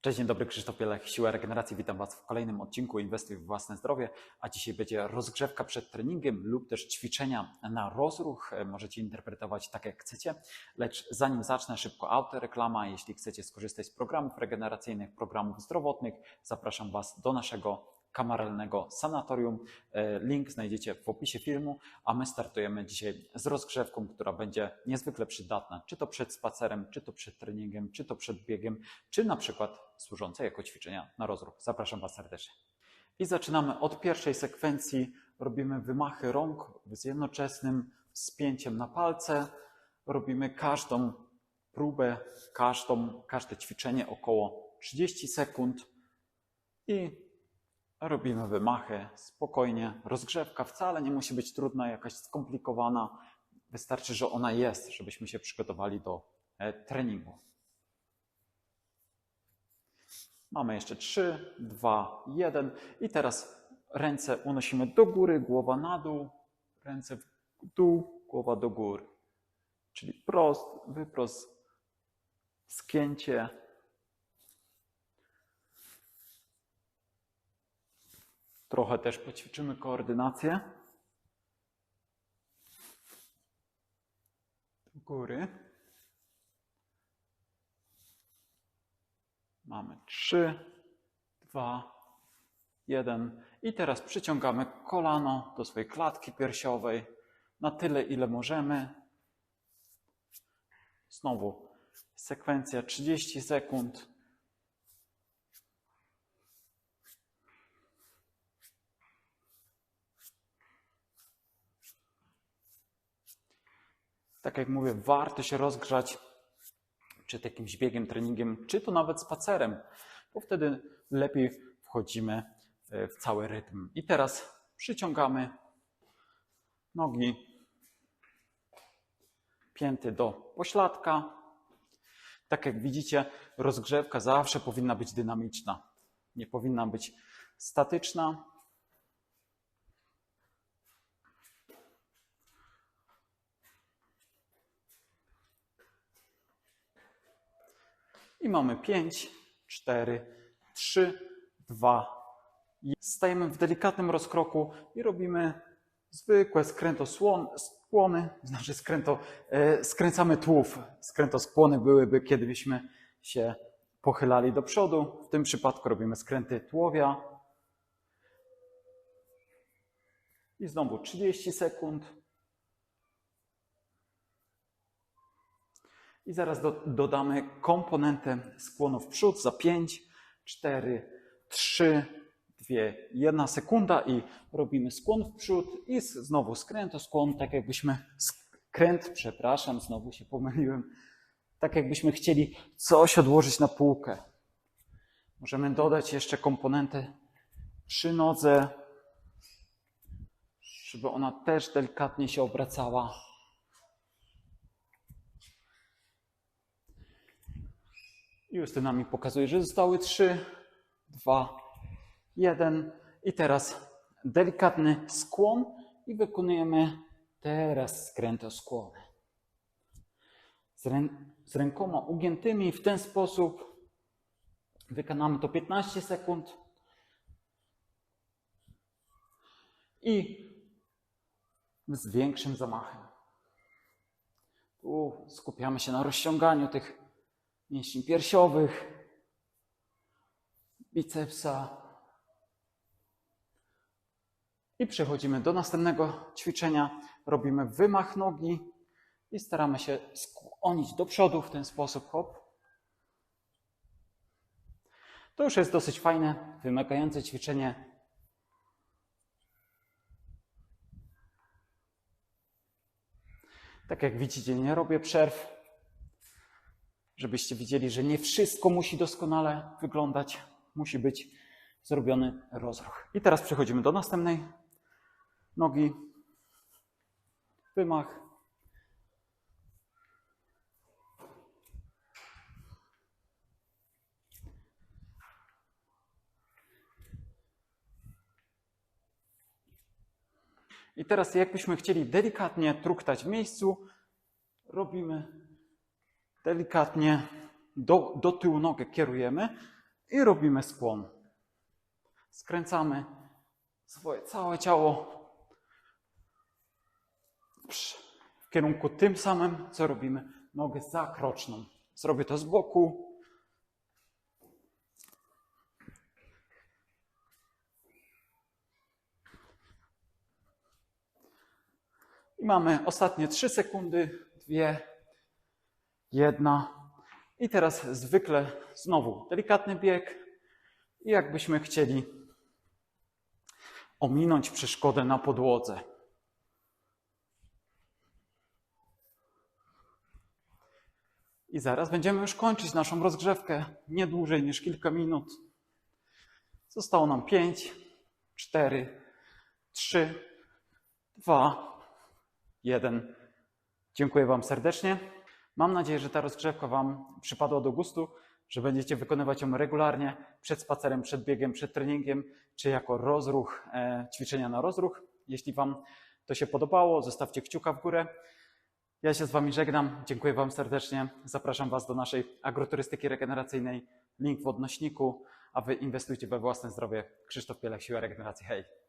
Cześć, dzień dobry, Krzysztof Pielech, Siła Regeneracji. Witam Was w kolejnym odcinku Inwestuj w własne zdrowie, a dzisiaj będzie rozgrzewka przed treningiem lub też ćwiczenia na rozruch. E, Możecie interpretować tak jak chcecie, lecz zanim zacznę, szybko autoreklama. Jeśli chcecie skorzystać z programów regeneracyjnych, programów zdrowotnych, zapraszam Was do naszego kameralnego sanatorium. E, Link znajdziecie w opisie filmu, a my startujemy dzisiaj z rozgrzewką, która będzie niezwykle przydatna, czy to przed spacerem, czy to przed treningiem, czy to przed biegiem, czy na przykład służące jako ćwiczenia na rozruch. Zapraszam Was serdecznie. I zaczynamy od pierwszej sekwencji. Robimy wymachy rąk z jednoczesnym spięciem na palce. Robimy każdą próbę, każdą, każde ćwiczenie około 30 sekund i robimy wymachy spokojnie. Rozgrzewka wcale nie musi być trudna, jakaś skomplikowana. Wystarczy, że ona jest, żebyśmy się przygotowali do e, treningu. Mamy jeszcze 3, 2, 1 i teraz ręce unosimy do góry, głowa na dół, ręce w dół, głowa do góry. Czyli prost, wyprost, skięcie. Trochę też poćwiczymy koordynację. Do góry. Mamy 3, 2, 1. I teraz przyciągamy kolano do swojej klatki piersiowej na tyle, ile możemy. Znowu sekwencja 30 sekund. Tak jak mówię, warto się rozgrzać czy to jakimś biegiem, treningiem, czy to nawet spacerem, bo wtedy lepiej wchodzimy e, w cały rytm. I teraz przyciągamy nogi, pięty do pośladka. Tak jak widzicie, rozgrzewka zawsze powinna być dynamiczna. Nie powinna być statyczna. I mamy 5, 4, 3, 2. Stajemy w delikatnym rozkroku i robimy zwykłe skrętoskłony, znaczy skręto, e, skręcamy tułów. Skrętoskłony byłyby, kiedy byśmy się pochylali do przodu. W tym przypadku robimy skręty tułowia. I znowu 30 sekund. I zaraz do, dodamy komponentę skłonu w przód za 5, 4, 3, 2, 1 sekunda i robimy skłon w przód i znowu skręt o skłon, tak jakbyśmy skręt, przepraszam, znowu się pomyliłem, tak jakbyśmy chcieli coś odłożyć na półkę. Możemy dodać jeszcze komponentę przy nodze, żeby ona też delikatnie się obracała. I Justyna mi pokazuje, że zostały 3, 2, 1. I teraz delikatny skłon i wykonujemy teraz skrętoskłony. Z, rę, z rękoma ugiętymi w ten sposób wykonamy to 15 sekund. I z większym zamachem. Tu skupiamy się na rozciąganiu tych mięśni piersiowych, bicepsa. I przechodzimy do następnego ćwiczenia. Robimy wymach nogi i staramy się skłonić do przodu w ten sposób. Hop. To już jest dosyć fajne, wymagające ćwiczenie. Tak jak widzicie, nie robię przerw żebyście widzieli, że nie wszystko musi doskonale wyglądać, musi być zrobiony rozruch. I teraz przechodzimy do następnej nogi. Wymach. I teraz, jakbyśmy chcieli delikatnie truktać w miejscu, robimy delikatnie do, do tyłu nogę kierujemy I robimy skłon. Skręcamy swoje całe ciało w kierunku tym samym, co robimy nogę zakroczną. Zrobię to z boku. I mamy ostatnie 3 sekundy, dwie, jedna. I teraz zwykle znowu delikatny bieg. I jakbyśmy chcieli ominąć przeszkodę na podłodze. I zaraz będziemy już kończyć naszą rozgrzewkę nie dłużej niż kilka minut. Zostało nam 5, 4, 3, 2, 1. Dziękuję Wam serdecznie. Mam nadzieję, że ta rozgrzewka Wam przypadła do gustu, że będziecie wykonywać ją regularnie przed spacerem, przed biegiem, przed treningiem, czy jako rozruch, e, ćwiczenia na rozruch. Jeśli Wam to się podobało, zostawcie kciuka w górę. Ja się z Wami żegnam. Dziękuję Wam serdecznie. Zapraszam Was do naszej agroturystyki regeneracyjnej. Link w odnośniku, a Wy inwestujcie we własne zdrowie. Krzysztof Pielek, Siła Regeneracji. Hej!